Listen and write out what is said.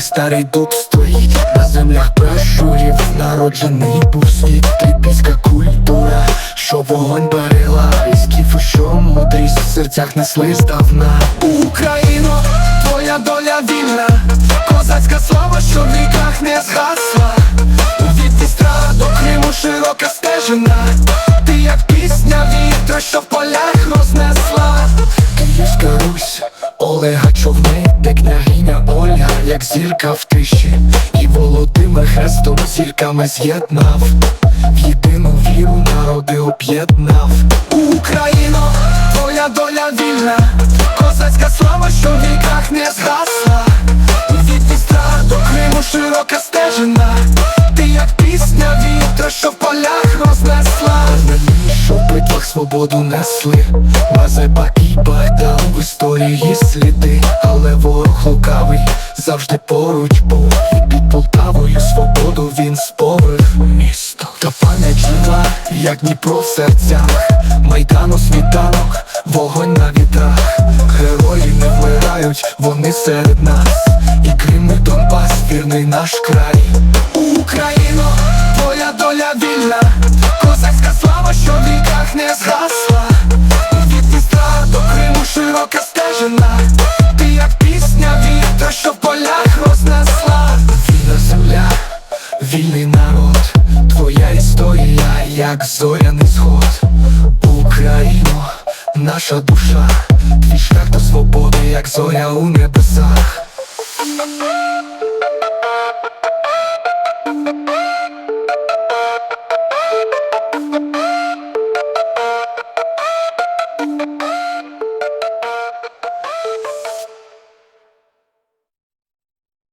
старий дуб стоїть. На землях пращурів Народжений був світ, трипільська культура, що вогонь берила, і скіфи, що мудрість в серцях несли здавна. Україно, твоя доля вільна, козацька слава, що в віках не згасла. Від Дністра до Криму широка стежина. Ти як пісня вітра, що в полях Олега човни, де княгиня Ольга, як зірка в тиші, і Володимир хрестом зірками з'єднав, в єдину віру народи об'єднав. Україно, твоя доля вільна, козацька слава, що в віках не згасла. Свободу несли, Мазепа і Богдан в історії сліди, але ворог лукавий завжди поруч був. І під Полтавою свободу він сповив. Місто. Та пам'ять жива, як Дніпро в серцях, Майдану світанок, вогонь на вітрах, герої не вмирають, вони серед нас, і Крим Донбас, вірний наш край. Україно, не згасла. Від Дністра до Криму широка стежина, ти як пісня вітра, що в полях рознесла. Вільна земля, вільний народ, твоя історія, як зоряний сход. Україно, наша душа, твій шлях до свободи, як зоря у небесах.